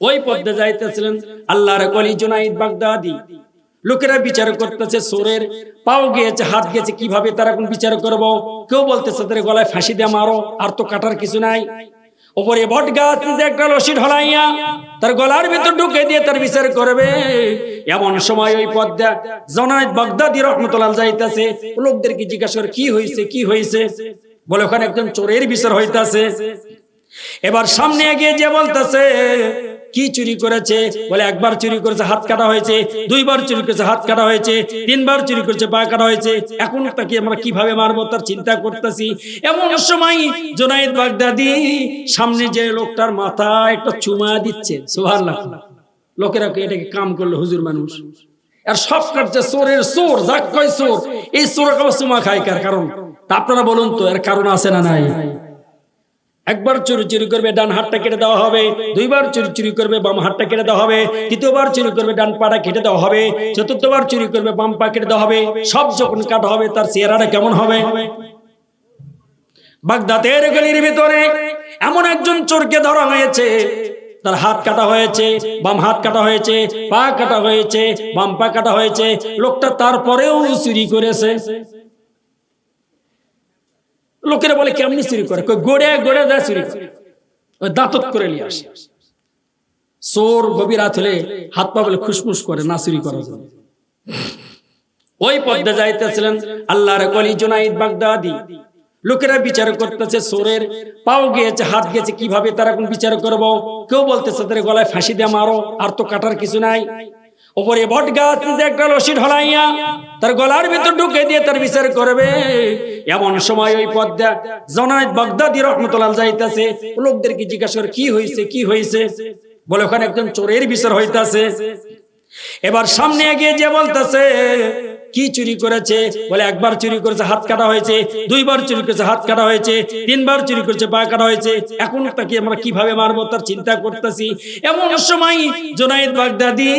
ওই পথে যাইতেছিলেন আল্লাহর কলি জুনাইদ বাগদাদি। লোকেরা বিচার করতেছে, সোরের পাও গিয়েছে, হাত গিয়েছে, কীভাবে তারা কোন বিচার করব? কেউ বলতেছে, তাদের গলায় ফাঁসি দিয়ে মারো, আর তো কাটার কিছু নাই। ওপরে বট গাছ একটা রশি ঢলাইয়া তার গলার ভিতর ঢুকে দিয়ে তার বিচার করবে। এমন সময় ওই পদ্মা জনায়ত বাগদাদি রহমতুল্লাহ যাইতেছে। লোকদেরকে জিজ্ঞাসা করে, কি হয়েছে কি হয়েছে বলে, ওখানে একজন চোরের বিচার হইতাছে। এবার সামনে এগিয়ে যে বলতেছে, কি চুরি করেছে? বলে, একবার চুরি করেছে, হাত কাটা হয়েছে, দুইবার চুরি করেছে, হাত কাটা হয়েছে, তিনবার চুরি করেছে, পা কাটা হয়েছে, এখন তাকে আমরা কীভাবে মারবো তার চিন্তা করতেছি? এমন সময় জোনাইদ বাগদাদি সামনে যে লোকটার মাথা একটা চুমা দিচ্ছে সোহার লোকেরা এটাকে কাম করল, হুজুর মানুষ। আর সব কাটছে চোরের চোর, যাক কয় চোর। এই চোর চুমা খায় কার কারণ? আপনারা বলুন তো, এর কারণ আছে না নাই? একবার চুরি চুরি করবে, ডান হাতটা কেটে দেওয়া হবে। দুইবার চুরি চুরি করবে, বাম হাতটা কেটে দেওয়া হবে। তৃতীয়বার চুরি করবে, ডান পাটা কেটে দেওয়া হবে। চতুর্থবার চুরি করবে, বাম পা কেটে দেওয়া হবে। সব যখন কাটা হবে, তার চেহারাটা কেমন হবে? বাগদাদের গলির ভিতরে এমন একজন চোরকে ধরা হয়েছে। তার হাত কাটা হয়েছে, বাম হাত কাটা হয়েছে, পা কাটা হয়েছে, বাম পা কাটা হয়েছে। লোকটা তারপরেও চুরি করেছে। লোকেরা বলে, কেমনি চুরি করে? গোড়ে গোড়ে দেয় চুরি করে। দাঁতত করে নিয়ে আসে। চোর গভীর রাত হলে হাত পা বলে খুশমুশ করে, না চুরি করার জন্য। ওই পথে যাইতেছিলেন আল্লাহর কলি জুনাইদ বাগদাদি। লোকেরা বিচার করতেছে, চোরের পাও গিয়েছে, হাত গিয়েছে, কীভাবে তারা এখন বিচার করব? কেউ বলতেছে, তাদের গলায় ফাঁসি দিয়ে মারো, আর তো কাটার কিছু নাই। ওপরে বট গাছ একটা রশি ঢলাইয়া তার গলার ভিতর ঢুকে দিয়ে তার বিচার করবে। এমন সময় ওই পদ্মা জনায়ত বাগদাদি রহমতুল্লাহ যাইতেছে। লোকদেরকে জিজ্ঞাসা কি হয়েছে কি হয়েছে বলে, ওখানে একজন চোরের বিচার হইতাছে। এবার সামনে এগিয়ে যে বলতেছে কি চুরি করেছে? বলে একবার চুরি করেছে, হাত কাটা হয়েছে। দুইবার চুরি করেছে, হাত কাটা হয়েছে। তিনবার চুরি করেছে, পা কাটা হয়েছে। এখন তাকে আমরা কীভাবে মারবো তার চিন্তা করতেছি। এমন সময় জোনাইদ বাগদাদি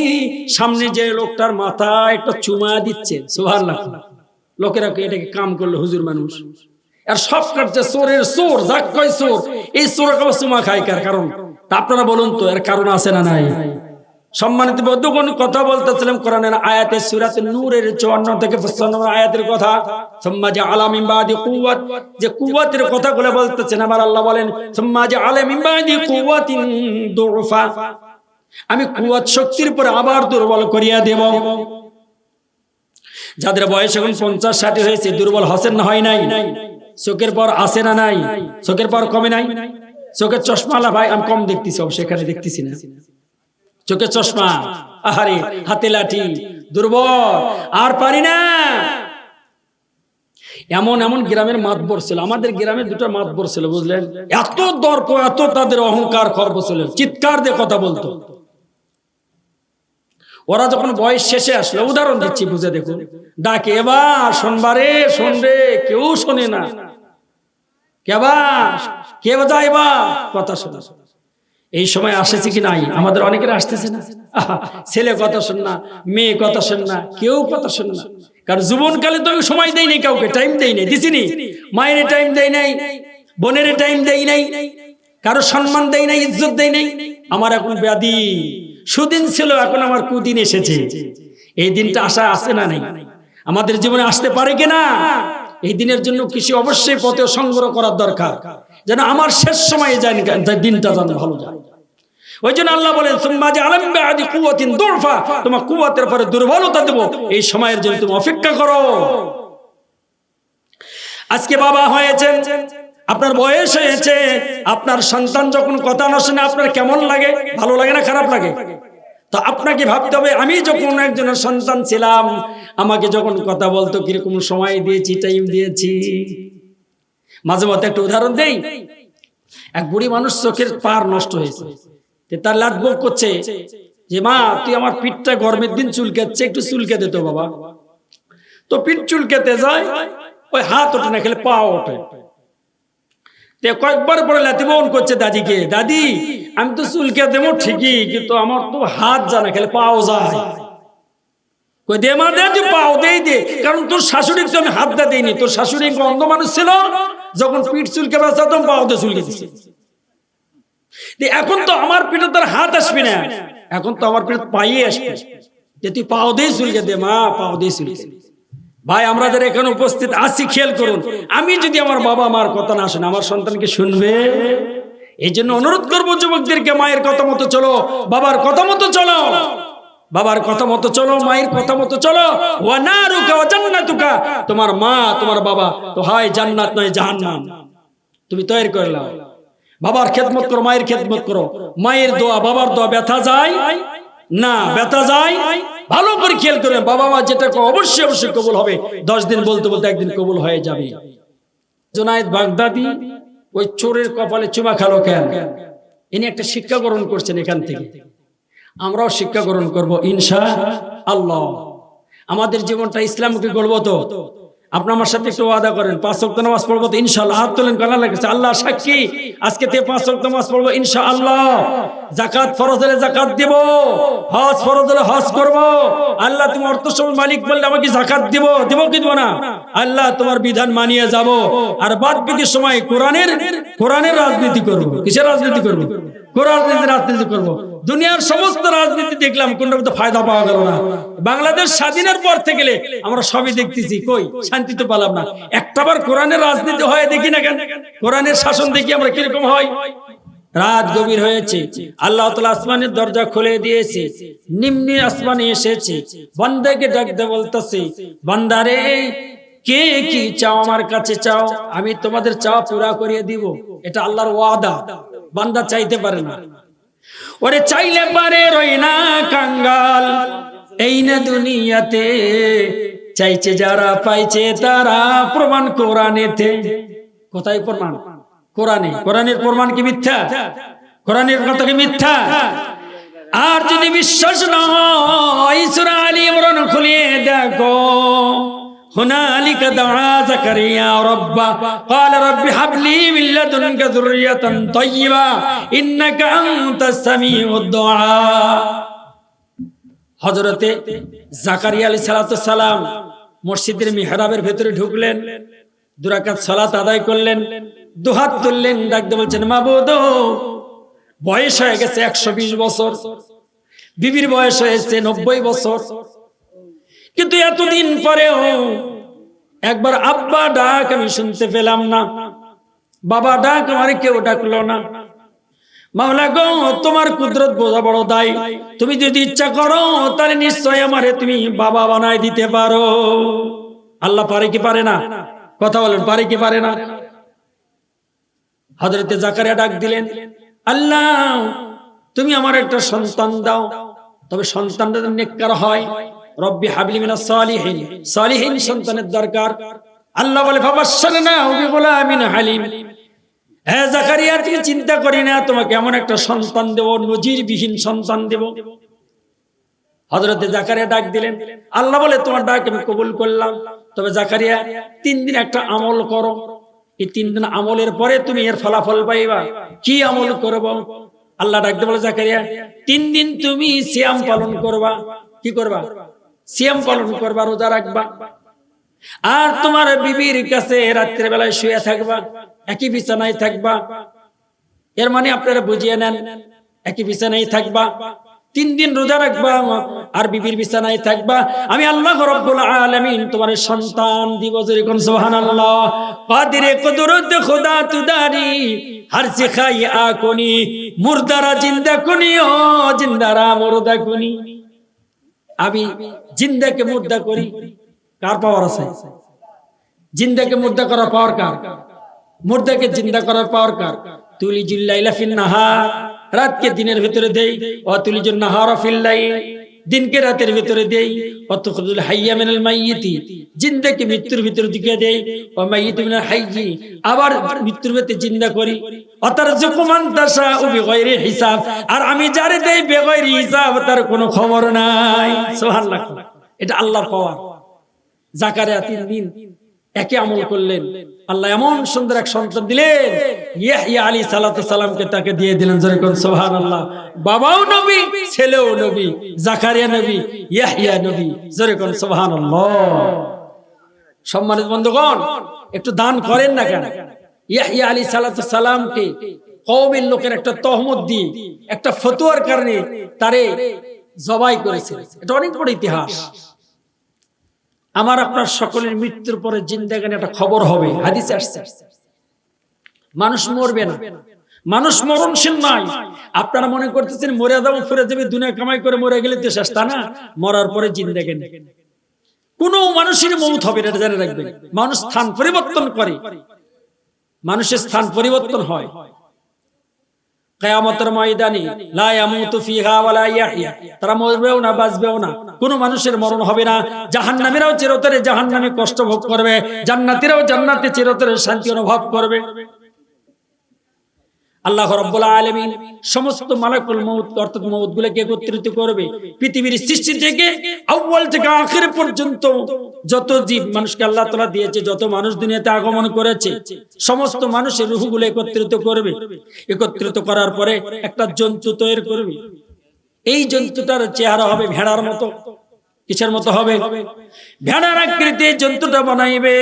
সামনে যে লোকটার মাথা একটা চুমা দিচ্ছে সোহার লোকেরা এটাকে কাম করল, হুজুর মানুষ। আর সব কাটছে, চোরের চোর যাক কয় চোর। এই চোর চুমা খায় কার কারণ? আপনারা বলুন তো, এর কারণ আছে না নাই? সম্মানিত বন্ধুগণ, কথা বলতেছিলাম কোরআনের আয়াতে সূরাত নূরের 54 থেকে 55 নম্বর আয়াতের কথা। সুম্মা জাআলা মিন বাদি কুওয়াত। যে কুওয়াতের কথাগুলো বলতেছেন, আমার আল্লাহ বলেন সুম্মা জাআলা মিন বাদি কুওয়াতিন দুরফা। আমি কুওয়াত শক্তির পর আবার দুর্বল করিয়া দেব। যাদের বয়স এখন পঞ্চাশ, ষাটে হয়েছে, দুর্বল হসেন না হয় নাই। চোখের পর আসে না নাই? চোখের পর কমে নাই? চোখের চশমালা ভাই আমি কম দেখতেছি সেখানে দেখতেছি না। চোখে চশমা, আহারে, হাতে লাঠি, দুর্বল, আর পারি না। এমন এমন গ্রামের মাতবর ছিল, আমাদের গ্রামের দুটো মাতবর ছিল, বুঝলেন? এত দর্প, এত তাদের অহংকার, খর্ব ছিল, চিৎকার দিয়ে কথা বলতো। ওরা যখন বয়স শেষে আসলো, উদাহরণ দিচ্ছি, বুঝে দেখুন। ডাকে, এবার সোমবারে শুনবে কেউ শোনে না। কেবা কে যাইবা কথা শোনা। এই সময় আসেছে কি নাই? আমাদের অনেকের আসতেছে না। ছেলে কথা শোন না, মেয়ে কথা শোন না, কেউ কথা শোন না। কারণ জীবনকালে তো সময় দেই নাই কাউকে টাইম দেই নাই দিছিনি মায়ের টাইম দেই নাই, বোনের টাইম দেই নাই, কারও সম্মান দেই নাই, ইজ্জত দেই নাই। আমার এখন ব্যাধি। সুদিন ছিল, এখন আমার কুদিন এসেছে। এই দিনটা আশা আসে না নাই? আমাদের জীবনে আসতে পারে কিনা এই দিনের জন্য কৃষি অবশ্যই পথে সংগ্রহ করার দরকার। যেন আমার শেষ সময়ে যায় দিনটা যেন ভালো যায়। ওই জন্য আল্লাহ বলেন তোমার কুয়াতের পরে দুর্বলতা দেব। এই সময়ের জন্য তুমি অপেক্ষা করো। আজকে বাবা হয়েছেন, আপনার বয়স হয়েছে, আপনার সন্তান যখন কথা না শুনে আপনার কেমন লাগে? ভালো লাগে না খারাপ লাগে? তো আপনাকে ভাবতে হবে, আমি যখন একজনের সন্তান ছিলাম, আমাকে যখন কথা বলতো, কীরকম সময় দিয়েছি টাইম দিয়েছি? মাঝে মধ্যে একটা উদাহরণ দেই। এক বুড়ি মানুষ চোখের পার নষ্ট হয়েছে। তার লাট বউ করছে যে, মা, তুই আমার পিঠটা গরমের দিন চুলকাচ্ছে একটু চুলকে তো বাবা। তো পিঠ চুলকেতে যায়, ওই হাত ওঠে না, খেলে পা ওঠে। কয়েকবার পরে লাতি বোন করছে দাদিকে, দাদি, আমি তো চুলকে দেবো ঠিকই, কিন্তু আমার তো হাত জানা খেলে পাও যায়। দে মা, দে, তুই পাও, দেই দে, কারণ তোর শাশুড়িকে আমি হাত দা দেইনি, তোর শাশুড়ি অন্ধ মানুষ ছিল? যখন পিঠ চুলকে বাঁচাতাম পাও দিয়ে চুলকে এখন তো আমার পিঠে তোর হাত আসবে না। এখন তো আমার পিঠে পাইয়ে আসবে। যে তুই পাও দিয়ে চুলকে দে, মা পাও দিয়ে চুলকে ভাই, আমরা যারা এখানে উপস্থিত আছি, খেয়াল করুন, আমি যদি আমার বাবা মার কথা না শুনে, আমার সন্তানকে শুনবে? এই জন্য অনুরোধ করব যুবকদেরকে, মায়ের কথা মতো চলো, বাবার কথা মতো চলো। বাবার কথা মতো চলো, মায়ের কথা মতো চলো। জান্নাতুকা। তোমার মা, তোমার বাবা তো হয় জান্নাত নয়, জাহান্নাম। তুমি তৈরি করে নাও। বাবার খেদমত করো, মায়ের খেদমত করো। মায়ের দোয়া, বাবার দোয়া, ব্যথা যায়? না, ব্যথা যায়? ভালো করে খেয়াল করবেন বাবা মা যেটা অবশ্যই অবশ্যই কবুল হবে। দশ দিন বলতে বলতে একদিন কবুল হয়ে যাবে। জোনায়েদ বাগদাদি ওই চোরের কপালে চুমা খালো কেন? ইনি একটা শিক্ষা গ্রহণ করছেন এখান থেকে। আমরাও শিক্ষা গ্রহণ করব, ইনশা আল্লাহ। আমাদের জীবনটা ইসলামকে গড়বো তো। আপনি আমার সাথে একটু ওয়াদা করেন, পাঁচ ওয়াক্ত নামাজ পড়ব তো, ইনশাআল্লাহ। হাত তোলেন কানা লাগছে। আল্লাহ সাক্ষী। আজকে থেকে পাঁচ ওয়াক্ত নামাজ পড়ব, ইনশাআল্লাহ। জাকাত ফরজ হলে জাকাত দিব, হজ ফরজ হলে হজ করব। আল্লাহ তুমি অর্থ সময় মালিক বললে আমাকে জাকাত দিব দিব কি দিব না? আল্লাহ তোমার বিধান মানিয়ে যাব। আর বাদ বাকি সময় কোরআনের কোরআনের রাজনীতি করব। কিসের রাজনীতি করব? কোরআন রাজনীতি করব। দুনিয়ার সমস্ত রাজনীতি দেখলাম কোনটা মধ্যে ফায়দা পাওয়া গেল না। বাংলাদেশ স্বাধীনের পর থেকে আমরা সবই দেখতেছি, কই? শান্তি তো পেলাম না। একটাবার কোরআনের রাজনীতি হয়, দেখি না কেন? কোরআনের শাসন দেখি আমরা কীরকম হয়। রাত গভীর হয়েছে, আল্লাহ তালা আসমানের দরজা খুলে দিয়েছে, নিম্নে আসমানে এসেছে, বন্দাকে ডাকতে বলতেছে, বন্দারে, কে কি চাও আমার কাছে চাও? আমি তোমাদের চাওয়া পুরা করিয়ে দিব। এটা আল্লাহর ওয়াদা। বান্দা চাইতে পারে না। ওরে চাইলে পারে রই না কাঙ্গাল। এই না দুনিয়াতে চাইছে যারা, পাইছে তারা প্রমাণ কোরআনেতে। কোথায় প্রমাণ? কোরআনে। কোরআনের প্রমাণ কি মিথ্যা? কোরআনের কথা কি মিথ্যা? আর যদি বিশ্বাস না হয়, সূরা আলী ইমরান খুলিয়ে দেখো। هنالك دعا زكريا ربه قال رب هب لي من لدنك ذرية طيبة إنك أنت السميع الدعاء হজরতে জাকারিয়া আলী সালাম মসজিদের মিহরাবের ভেতরে ঢুকলেন দুরাকাত সালাত আদায় করলেন দুহাত তুললেন ডাকতে বলছেন মাবুদ বয়স হয়ে গেছে একশো বিশ বছর বিবির বয়স হয়েছে নব্বই বছর কিন্তু এতদিন পরেও একবার আব্বা ডাক আমি শুনতে পেলাম না। বাবা ডাক আমার কেউ ডাকলো না। মাওলা গো, তোমার কুদরত বোঝা বড় দায়। তুমি যদি ইচ্ছা করো, তাহলে নিশ্চয় আমারে তুমি বাবা বানায় দিতে পারো। আল্লাহ পারে কি পারে না? কথা বলেন, পারে কি পারে না? হজরতে জাকারিয়া ডাক দিলেন, আল্লাহ, তুমি আমার একটা সন্তান দাও। তবে সন্তানটা নেককার হয়। রব্বি হাবলি মিনা সালিহিন। সালিহিন সন্তানের দরকার। আল্লাহ বলে, ফাবাশশারনা হুবি গোলামিন হালিম। হ্যাঁ জাকারিয়া তুমি চিন্তা করি না, তোমাকে এমন একটা সন্তান দেব নজির বিহীন সন্তান দেব। হজরতে জাকারিয়া ডাক দিলেন। আল্লাহ বলে, তোমার ডাক আমি কবুল করলাম। তবে জাকারিয়া, তিন দিন একটা আমল করো। এই তিন দিন আমলের পরে তুমি এর ফলাফল পাইবা। কি আমল করব? আল্লাহ ডাকতে বলে, জাকারিয়া, তিন দিন তুমি সিয়াম পালন করবা। কি করবা? সিয়াম পালন করবা, রোজা রাখবা। আর তোমার বিবির কাছে রাত্রে বেলায় শুয়ে থাকবা, একই বিছানায় থাকবা। এর মানে আপনারা বুঝিয়ে নেন, একই বিছানায় থাকবা। তিন দিন রোজা রাখবা আর বিবির বিছানায় থাকবা। আমি আল্লাহ রব্বুল আলামিন তোমার সন্তান দিব যেরকম, সুবহানাল্লাহ। কাদিরে কুদরত খোদা তুদারি, হর সে খাই আকুনি, মুর্দারা জিন্দা কুনি, ও জিন্দারা মুর্দা কুনি। আমি জিন্দাকে মুদ্রা করি, কার পাওয়ার আছে? জিন্দাকে মুদ্রা করার পাওয়ার কার? মুর্দাকে জিন্দা করার পাওয়ার কার? তুলি জিল্লাইলা ফিল নাহা রাতকে দিনের ভিতরে দেই ও তুলি জুন নাহার ফিল লাইল। দিনকে রাতের ভিতরে দেই। অতুল হাইয়া মিনাল মাইয়িতি। জিন্দাকে মৃত্যুর ভিতর দিকে দেই। ও মাইয়িতি মিনাল হাইয়ি। আবার মৃত্যুর ভিতরে জিন্দা করি। অতার যকুমান তাশা ও বিগয়রি হিসাব। আর আমি যারে দেই বেগয়রি হিসাব, তার কোনো খবর নাই। সুবহানাল্লাহ। এটা আল্লাহর পাওয়ার জাকারিয়া দিন। একে আমল করলেন। আল্লাহ এমন সুন্দর এক সন্তান দিলেন, ইয়াহইয়া আলী সালাতু সালামকে তাকে দিয়ে দিলেন যেরকম সুবহানাল্লাহ। বাবাও নবী, ছেলেও নবী, জাকারিয়া নবী, ইয়াহইয়া নবী যেরকম সুবহানাল্লাহ। সম্মানিত বন্ধুগণ, একটু দান করেন না কেন? ইয়াহইয়া আলী সালাতু সালামকে কওমের লোকের একটা তহমত দিয়ে, একটা ফতুয়ার কারণে তারে জবাই করেছে এটা অনেক বড় ইতিহাস। আমার আপনার সকলের মৃত্যুর পরে জিন্দাগানে একটা খবর হবে, হাদিসে আসছে। মানুষ মরবে না। মানুষ মরণশীল নাই আপনারা মনে করতেছেন মরে যাব ফিরে যাবে, দুনিয়া কামাই করে মরে গেলে তো শেষ না? মরার পরে জিন্দাগানে কোন মানুষের মৌত হবে এটা জেনে রাখবেন। মানুষ স্থান পরিবর্তন করে। মানুষের স্থান পরিবর্তন হয়। কিয়ামতের ময়দানে তারা মরবেও না, বাঁচবেও না। কোনো মানুষের মরণ হবে না। জাহান্নামীরাও চিরতরে জাহান্নামে কষ্ট ভোগ করবে। জান্নাতিরাও জান্নাতে চিরতরে শান্তি অনুভব করবে। আল্লাহ রাব্বুল আলামিন সমস্ত মালাকুল মউত, অর্থাৎ মউত গুলোকে একত্রিত করবে। পৃথিবীর সৃষ্টি থেকে আউয়াল থেকে আখির পর্যন্ত যত জীব মানুষকে আল্লাহ তাআলা দিয়েছে, যত মানুষ দুনিয়াতে আগমন করেছে, সমস্ত মানুষের রূহগুলো একত্রিত করবে। একত্রিত করার পরে একটা জন্তু তৈরি করবে। এই জন্তুটার চেহারা হবে ভেড়ার মতো। কিসের মতো হবে? ভেড়ার আকৃতি জন্তুটা বানাইবে।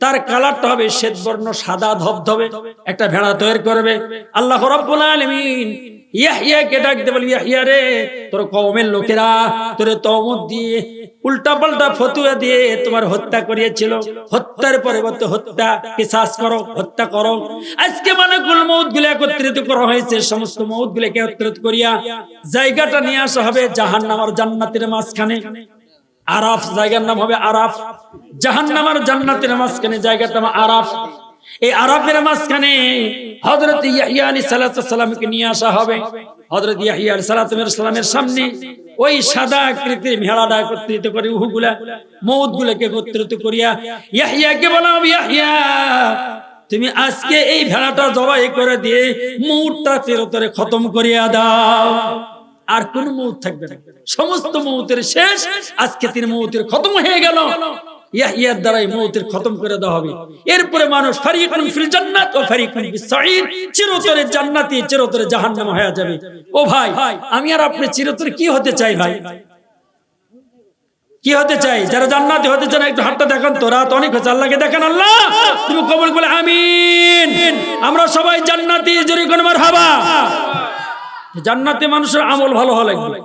তার কালারটা হবে শ্বেত বর্ণ, সাদা ধবধবে, একটা ভেড়া তৈরি করবে। আল্লাহ রাব্বুল আলামিন ইয়াহইয়া কে ডাক দে বলি ইয়াহইয়া রে, তোর লোকেরা, তোরে তহমত দিয়ে উল্টা পাল্টা ফতুয়া দিয়ে তোমার হত্যা করিয়েছিল। হত্যার পরিবর্তে হত্যা করো হত্যা করো। আজকে মানে কুলগুলো একত্রিত করা হয়েছে, সমস্ত মউত গুলোকে একত্রিত করিয়া জায়গাটা নিয়ে আসা হবে জাহান্নাম আর জান্নাতের মাঝখানে। আরাফ, জায়গার নাম হবে আরাফ। জাহান্নাম আর জান্নাতের মাঝখানে জায়গাটা নাম আরাফ। এই আরাফের মাঝখানে হযরত ইয়াহইয়া আলাইহিস সালাতু সালামকে নিয়ে আসা হবে। হযরত ইয়াহইয়া আলাইহিস সালাতু সালামের সামনে ওই সাদা আকৃতির ভেড়াটা একত্রিত করে উহুগুলা মউত গুলাকে একত্রিত করিয়া ইয়াহইয়াকে বলা হবে ইয়াহইয়া তুমি আজকে এই ভেড়াটা জবাই করে দিয়ে মউতটা চিরতরে খতম করিয়া দাও। আর কোন মৌত থাকবে না। সমস্ত মৌতের শেষ, আজকে তিন মৌতের খতম হয়ে গেল। হবে। কি হতে চাই যারা জান্নাতি হতে একটু হাতটা দেখান তো। অনেক আল্লাহ। তুমি বলে আমরা সবাই জান্নাতি জোরে কোন মারহাবা। জান্নাতে মানুষের আমল ভালো হওয়া লাগবে।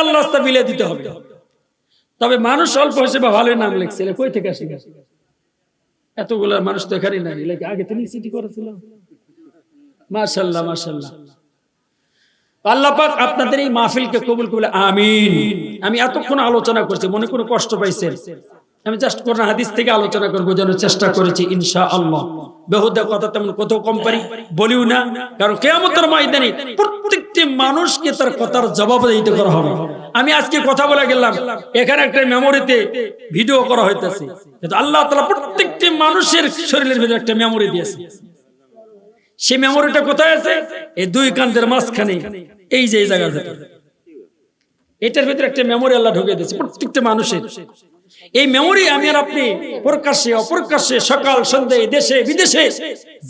আল্লাহ রাস্তা বিলে দিতে হবে। তবে মানুষ অল্প হয়েছে বা ভালোই নাম লিখছে কই থেকে আসে? এতগুলা মানুষ তো এখানে নাই লেখে আগে তিনি সিটি করেছিল? মাশাল্লাহ মাশাল্লাহ আল্লাহ পাক আপনাদের এই মাহফিলকে কবুল করলে আমিন। আমি এতক্ষণ আলোচনা করছি, মনে কোনো কষ্ট পাইছেন? আমি জাস্ট কোরআন হাদিস থেকে আলোচনা করব যেন চেষ্টা করেছি ইনশা আল্লাহ বেহুদা কথা তেমন কোথাও কম পারি, বলিও না। কারণ কেয়ামতের ময়দানে প্রত্যেকটি মানুষকে তার কথার জবাব দিতে করা হবে। আমি আজকে কথা বলে গেলাম, এখানে একটা মেমোরিতে ভিডিও করা হইতেছে। কিন্তু আল্লাহ তাআলা প্রত্যেকটি মানুষের শরীরের ভিতরে একটা মেমোরি দিয়েছে। সেই মেমোরিটা কোথায় আছে? এই দুই কান্দের মাঝখানে, এই যে এই ভিতরে এটার ভিতরে একটা মেমোরি আল্লাহ ঢুকে দিয়েছে, প্রত্যেকটা মানুষের। এই মেমোরি আমি আর আপনি প্রকাশ্যে, অপ্রকাশ্যে, সকাল সন্ধ্যায় দেশে, বিদেশে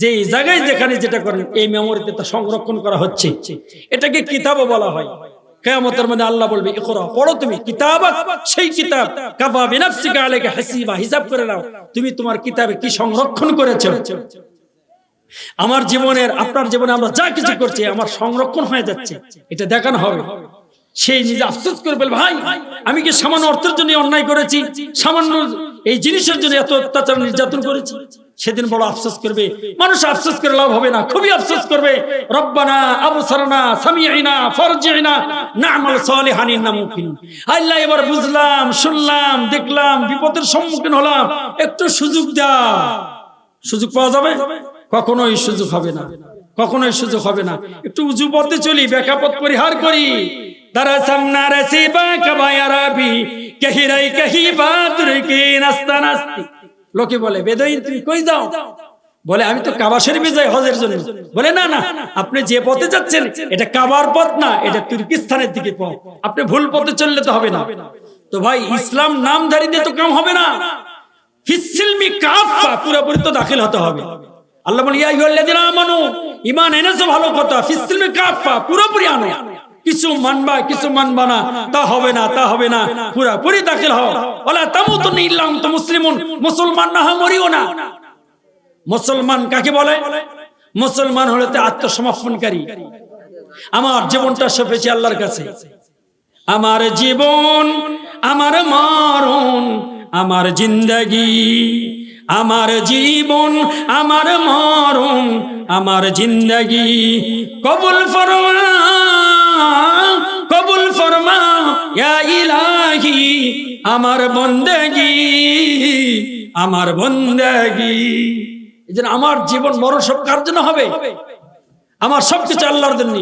যে জায়গায় যেখানে যেটা করেন, এই মেমোরিতে তা সংরক্ষণ করা হচ্ছে। এটাকে কিতাবও বলা হয়। মধ্যে আল্লাহ বলবে পড়ো তুমি, কিতাব, সেই কিতাব হাসিবা, হিসাব করে নাও, তুমি তোমার কিতাবে কি সংরক্ষণ করেছ? আমার জীবনের, আপনার জীবনে আমরা যা কিছু করছি, আমার সংরক্ষণ হয়ে যাচ্ছে। এটা দেখানো হবে। সেই নিজে আফসোস করে বলে ভাই, আমি কি সামান্য অর্থের জন্য অন্যায় করেছি? সামান্য এই জিনিসের জন্য এত অত্যাচার নির্যাতন করেছি? সেদিন বড় আফসোস করবে, মানুষ আফসোস করে লাভ হবে না, খুবই আফসোস করবে। রব্বানা আবসারনা সামিআনা ফারজিনা না'মাল সালিহান ইন্না মুকিনুন আল্লাহ এবার বুঝলাম, শুনলাম, দেখলাম, বিপদের সম্মুখীন হলাম। একটু সুযোগ দাও। সুযোগ পাওয়া যাবে? কখনোই সুযোগ হবে না। কখনোই সুযোগ হবে না। একটু উঁচু পথে চলি বেকাপথ পরিহার করি। নাস্তা নাস্তি লোকে বলে বেদইন তুমি কই যাও বলে আমি তো কাবা শরীফে যাই হজের জন্য বলে না না আপনি যে পথে যাচ্ছেন এটা কাবার পথ না, এটা তুর্কিস্তানের দিকে পথ। আপনি ভুল পথে চললে তো হবে না। তো ভাই, ইসলাম নামধারীতে তো কাম হবে না। ফিসিলমি কাফা, পুরোপুরি তো দাখিল হতে হবে। আল্লাহ বলে, ইয়া আইয়ুহাল্লাযিনা আমানু, ঈমান এনেছো ভালো কথা, ফিসিলমি কাফা, পুরোপুরি আনো। কিছু মানবা কিছু মানবা না। তা হবে না, তা হবে না। পুরোপুরি দাখিল হও। ওয়ালা তামুতুন ইল্লা আনতুম মুসলিমুন। মুসলমান না হও মরিও না। মুসলমান কাকে বলে? মুসলমান হলে তো আত্মসমর্পণকারী। আমার জীবনটা সপেছি আল্লাহর কাছে। আমার জীবন, আমার মরণ, আমার জিন্দগি। আমার জীবন, আমার মরণ, আমার জিন্দগি। কবুল ফরমা আমার বন্দেগি আমার বন্দেগি। এই জন্য আমার জীবন মরণ সব কার জন্য হবে? আমার সবকিছু আল্লাহর জন্য।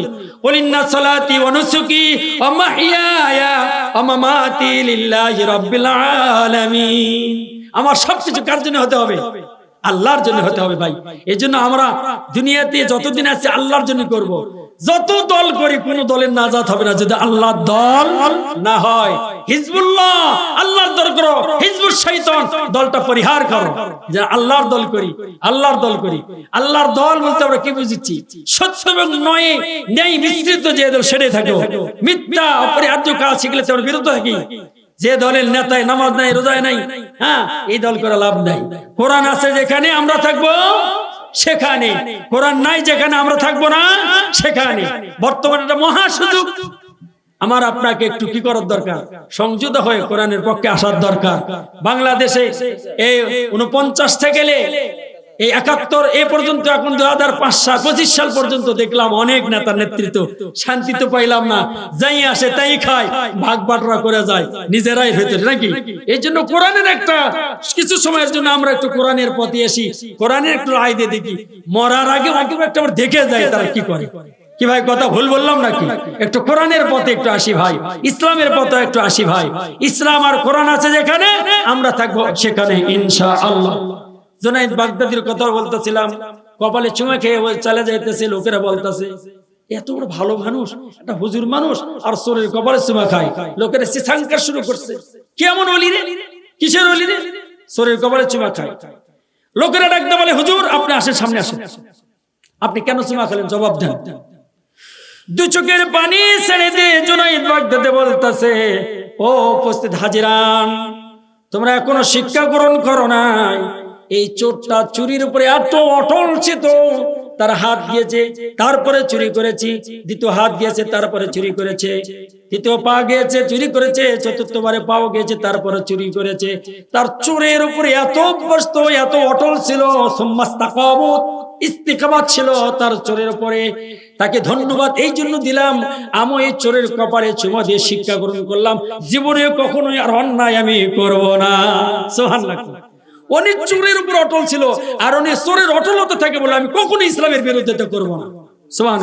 আমার সবকিছু হতে হবে? আল্লাহর জন্য হতে হবে ভাই। এই আমরা দুনিয়াতে যতদিন আছে আল্লাহর জন্য করব। যত দল করি, কোন দলের নাজাত হবে না। যদি আল্লাহর দল না হয়, হিজবুল্লাহ, আল্লাহর দল করো, হিজবুল শৈতান দলটা পরিহার করো। যে আল্লাহর দল করি, আল্লাহর দল করি। আল্লাহর দল বলতে আমরা কি বুঝিছি? সত্য এবং নয় ন্যায় মিশ্রিত যে দল, সেটাই থাকো। মিথ্যা, অপরিহার্য কাজ শিখলে তোর বিরুদ্ধে থাকি। যে দলের নেতায় নামাজ নাই, রোজায় নাই হ্যাঁ এই দল করে লাভ নাই। কোরআন আছে যেখানে আমরা থাকব সেখানে। কোরআন নাই যেখানে আমরা থাকব না, সেখানে। বর্তমানে একটা মহা সুযোগ। আমার আপনাকে একটু কি করার দরকার? সংযুক্ত হয়ে কোরআনের পক্ষে আসার দরকার। বাংলাদেশে এই উনপঞ্চাশ থেকে এই একাত্তর এ পর্যন্ত এখন দু হাজার পাঁচ সাল, পঁচিশ সাল পর্যন্ত দেখলাম অনেক নেতার নেতৃত্ব। শান্তি তো পাইলাম না। যাই আসে তাই খায়, ভাগ বাটরা করে যায়, নিজেরাই ভেতরে, নাকি? এই জন্য কোরআনের একটা কিছু সময়ের জন্য আমরা একটু কোরআনের পথে আসি, কোরআনের একটু রায় দিয়ে দেখি। মরার আগে আগে একটা আবার দেখে যায় তারা কি করে। কি ভাই, কথা ভুল বললাম নাকি? একটু কোরআনের পথে একটু আসি ভাই, ইসলামের পথে একটু আসি ভাই। ইসলাম আর কোরআন আছে যেখানে, আমরা থাকব সেখানে ইনশা আল্লাহ জোনাইদ বাগদাদির কথা বলতেছিলাম, কপালে চুমা খেয়ে চলে যাইতেছে, লোকেরা বলতেছে, এত বড় ভালো মানুষ, একটা হুজুর মানুষ আর শরীর কপালে চুমা খায়। লোকেরা সিসাঙ্কার শুরু করছে, কেমন অলি রে? কিসের অলি রে? শরীর কপালে চুমা খায়। লোকেরা ডাকতে বলে, হুজুর, আপনি আসেন, সামনে আসেন। আপনি কেন চুমা খেলেন? জবাব দেন। দু চোখের পানি ছেড়ে দিয়ে জোনাইদ বাগদাদে বলতেছে। ও উপস্থিত হাজিরান, তোমরা এখনও শিক্ষা গ্রহণ করো নাই। এই চোরটা চুরির উপরে এত অটল ছিল তার হাত গিয়েছে তারপরে চুরি করেছি, দ্বিতীয় হাত গিয়েছে তারপরে চুরি করেছে, তৃতীয় পা গিয়েছে, চুরি করেছে, চতুর্থবারে পাও গিয়েছে, তারপরে চুরি করেছে। তার চোরের উপরে এত অভ্যস্ত, এত অটল ছিল সম্মাস্তাকাবত ইস্তিকাবাত ছিল তার চোরের উপরে। তাকে ধন্যবাদ এই জন্য দিলাম আমি এই চোরের কপালে চুমা দিয়ে শিক্ষা গ্রহণ করলাম। জীবনে কখনোই আর অন্যায় আমি করব না। সোহান অনেক চোরের উপর অটল ছিল আর অনেক চোরের অটলতা থাকে বলে আমি কখনো ইসলামের বিরুদ্ধে করব না। সোহান